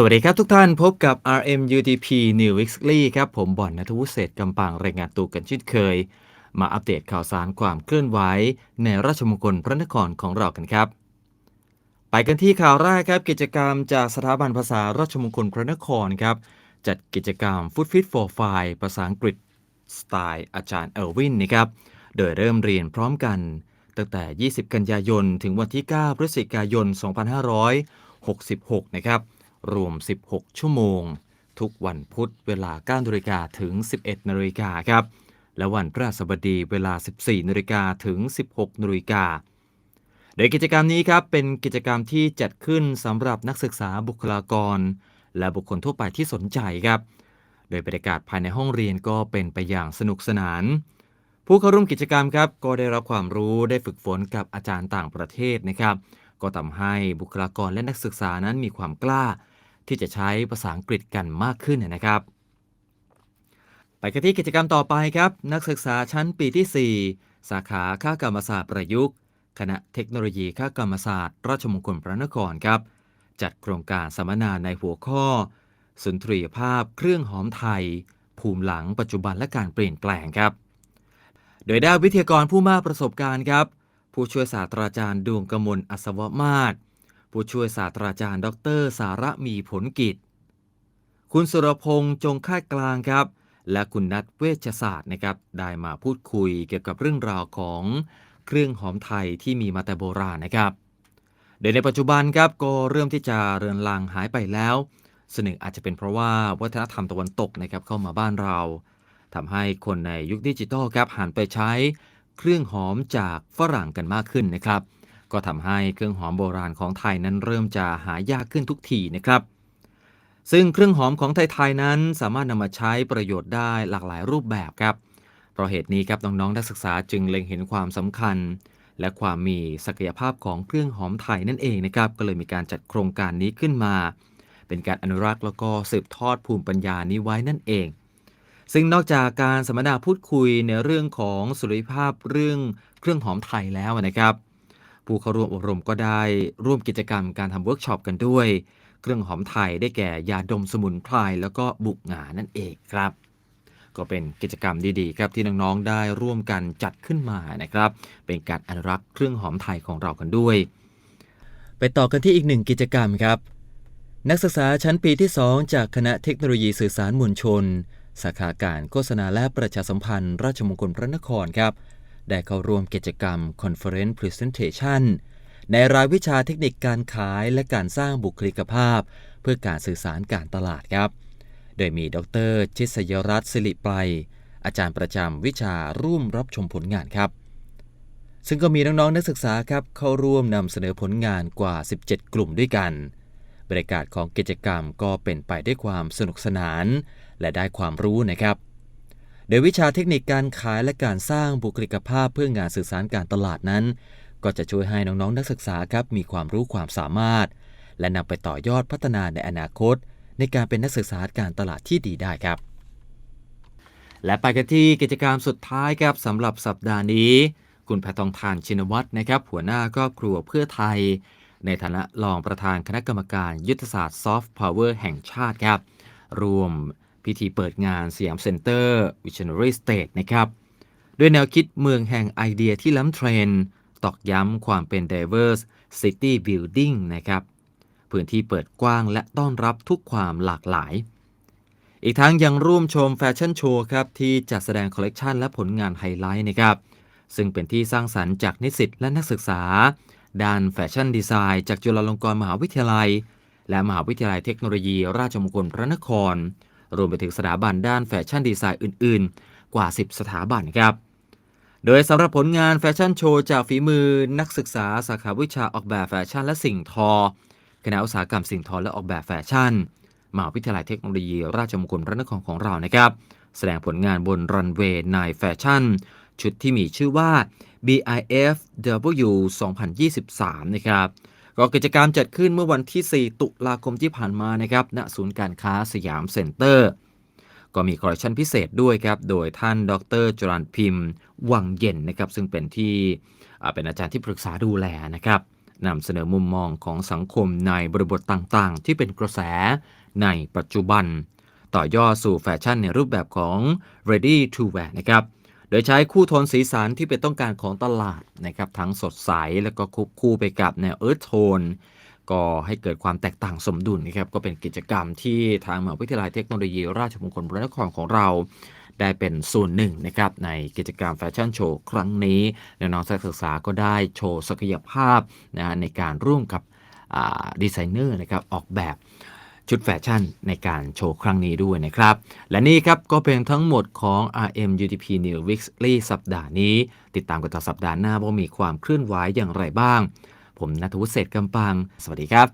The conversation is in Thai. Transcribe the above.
สวัสดีครับทุกท่านพบกับ RMUTP New Weekly ครับผมบ่อนนัทวุฒิเศษกำปางรายงานตัวกันช่นเคย มาอัปเดตข่าวสารความเคลื่อนไหวในราชมงคลพระนครของเรากันครับ ไปกันที่ข่าวแรกครับกิจกรรมจากสถาบันภาษาราชมงคลพระนครครับ จัดกิจกรรม Food Fit for Five ภาษาอังกฤษสไตล์อาจารย์เออร์วินนะครับ โดยเริ่มเรียนพร้อมกัน ตั้งแต่ 20 กันยายน ถึงวันที่ 9 พฤศจิกายน 2566 นะครับ รวม 16 ชั่วโมง ทุกวันพุธเวลา9นาฬิกาถึง 11นาฬิกาครับ และวันพฤหัสบดีเวลา 14นาฬิกาถึง 16นาฬิกาโดยกิจกรรมนี้ครับเป็นกิจกรรมที่จัดขึ้นสำหรับนักศึกษาบุคลากร และบุคคลทั่วไปที่สนใจครับ โดยบรรยากาศภายในห้องเรียนก็เป็นไปอย่างสนุกสนาน ผู้เข้าร่วมกิจกรรมครับก็ได้รับความรู้ได้ฝึกฝนกับอาจารย์ต่างประเทศนะครับ ก็ทำให้บุคลากรและนักศึกษานั้นมีความกล้า ที่จะใช้ภาษาอังกฤษกันมากขึ้นนะครับ ไปกันที่กิจกรรมต่อไปครับ นักศึกษาชั้นปีที่ 4 สาขาข้ากรรมศาสตร์ประยุกต์ คณะเทคโนโลยีข้ากรรมศาสตร์ ราชมงคลพระนครครับ จัดโครงการสัมมนาในหัวข้อ สุนทรียภาพเครื่องหอมไทย ภูมิหลังปัจจุบันและการเปลี่ยนแปลงครับ โดยได้วิทยากรผู้มากประสบการณ์ครับ ผู้ช่วยศาสตราจารย์ดวงกมลอัศวมาศ ผู้ช่วยศาสตราจารย์ ดร สาระมีผลกิจ คุณสุรพงษ์จงค่ายกลางครับ และคุณนัทเวชศาสตร์นะครับ ได้มาพูดคุยเกี่ยวกับเรื่องราวของเครื่องหอมไทยที่มีมาแต่โบราณนะครับโดยในปัจจุบันครับก็เริ่มที่จะเรือนลางหายไปแล้วส่วนหนึ่งอาจจะเป็นเพราะว่าวัฒนธรรมตะวันตกนะครับเข้ามาบ้านเราทำให้คนในยุคดิจิทัลครับหันไปใช้เครื่องหอมจากฝรั่งกันมากขึ้นนะครับ ก็ทำให้เครื่องหอมโบราณของไทยนั้นเริ่มจะหายากขึ้นทุกทีนะครับ ซึ่งเครื่องหอมของไทยๆนั้นสามารถนำมาใช้ประโยชน์ได้หลากหลายรูปแบบครับ เพราะเหตุนี้ครับน้องๆนักศึกษาจึงเล็งเห็นความสำคัญ และความมีศักยภาพของเครื่องหอมไทยนั่นเองนะครับ ก็เลยมีการจัดโครงการนี้ขึ้นมา เป็นการอนุรักษ์แล้วก็สืบทอดภูมิปัญญานี้ไว้นั่นเองซึ่งนอกจากการสัมมนาพูดคุยในเรื่องของสุริภาพเรื่องเครื่องหอมไทยแล้วนะครับ ผู้เข้าร่วมอบรมก็ได้ร่วมกิจกรรมการทำเวิร์กช็อปกันด้วย เครื่องหอมไทยได้แก่ยาดมสมุนไพรแล้วก็บุกหงานั่นเองครับ ก็เป็นกิจกรรมดีๆครับที่น้องๆได้ร่วมกันจัดขึ้นมานะครับ เป็นการอนุรักษ์เครื่องหอมไทยของเรากันด้วย ไปต่อกันที่อีกหนึ่งกิจกรรมครับ นักศึกษาชั้นปีที่ 2 จากคณะเทคโนโลยีสื่อสารมวลชน สาขาการโฆษณาและประชาสัมพันธ์ ราชมงคลพระนครครับ ได้เข้าร่วมกิจกรรม Conference Presentation ในรายวิชาเทคนิคการขายและการสร้างบุคลิกภาพ เพื่อการสื่อสารการตลาดครับ โดยมีดรชิสยรัตน์สิริไปอาจารย์ประจำวิชาร่วมรับชมผลงานครับ ซึ่งก็มีน้องๆนักศึกษาครับเข้าร่วมนำเสนอผลงานกว่า 17 กลุ่มด้วยกัน บรรยากาศของกิจกรรมก็เป็นไปด้วยความสนุกสนาน และได้ความรู้นะครับ โดยวิชาเทคนิคการขายและการสร้างบุคลิกภาพเพื่องานสื่อสารการตลาดนั้น ก็จะช่วยให้น้องๆนักศึกษาครับมีความรู้ความสามารถ และนำไปต่อยอดพัฒนาในอนาคต ในการเป็นนักศึกษาการตลาดที่ดีได้ครับ และไปกันที่กิจกรรมสุดท้ายครับสำหรับสัปดาห์นี้ คุณแพทองทานชินวัตรนะครับ หัวหน้าครอบครัวเพื่อไทย ในฐานะรองประธานคณะกรรมการยุทธศาสตร์ซอฟต์พาวเวอร์แห่งชาติครับรวม พิธีเปิดงานสยามเซ็นเตอร์ Visionary State นะครับ ด้วยแนวคิดเมืองแห่งไอเดียที่ล้ำเทรนตอกย้ำความเป็น diverse city building นะครับ พื้นที่เปิดกว้างและต้อนรับทุกความหลากหลาย อีกทั้งยังร่วมชมแฟชั่นโชว์ครับ ที่จัดแสดงคอลเลกชันและผลงานไฮไลท์นะครับ ซึ่งเป็นที่สร้างสรรค์จากนิสิตและนักศึกษา ด้านแฟชั่นดีไซน์จากจุฬาลงกรณ์มหาวิทยาลัย และมหาวิทยาลัยเทคโนโลยี ราชมงคลพระนคร รวมไปถึงสถาบันด้านแฟชั่นดีไซน์อื่นๆ กว่า 10 สถาบันครับ โดยสำหรับผลงานแฟชั่นโชว์จากฝีมือนักศึกษาสาขาวิชาออกแบบแฟชั่นและสิ่งทอ คณะอุตสาหกรรมสิ่งทอและออกแบบแฟชั่นมหาวิทยาลัยเทคโนโลยี ราชมงคลพระนครของเรานะครับ แสดงผลงานบนรันเวย์ในแฟชั่น ชุดที่มีชื่อว่า BIFW 2023 นะครับ ก็กิจกรรมจัดขึ้นเมื่อวันที่ 4 ตุลาคมที่ผ่านมานะครับณศูนย์การค้าสยามเซ็นเตอร์ ก็มีคอลเลคชันพิเศษด้วยครับ โดยท่านดรจรันพิมพ์ วังเย็นนะครับซึ่งเป็นที่เป็นอาจารย์ที่ปรึกษาดูแลนะครับนำเสนอมุมมองของสังคมในบริบทต่างๆ ที่เป็นกระแสในปัจจุบัน ต่อยอดสู่แฟชั่นในรูปแบบของ ready to wear นะครับ โดยใช้คู่โทนสีสันที่เป็นต้องการของตลาดนะครับทั้งสดใสแล้วก็ควบคู่ไปกับแนวเอิร์ธโทนก็ให้เกิดความแตกต่างสมดุลนะครับก็เป็นกิจกรรมที่ทางมหาวิทยาลัยเทคโนโลยีราชมงคลพระนครของเรา ได้เป็นส่วนหนึ่งนะครับในกิจกรรมแฟชั่นโชว์ครั้งนี้แน้องนักศึกษาก็ได้โชว์ศักยภาพนะฮะในการร่วมกับดีไซเนอร์นะครับออกแบบ ชุดแฟชั่นในการโชว์ครั้งนี้ด้วยนะครับ และนี่ครับก็เป็นทั้งหมดของ RM UTP New Weekly สัปดาห์นี้ ติดตามกันต่อสัปดาห์หน้าว่ามีความเคลื่อนไหวอย่างไรบ้าง ผมนัทวุฒิเศรษกำปัง สวัสดีครับ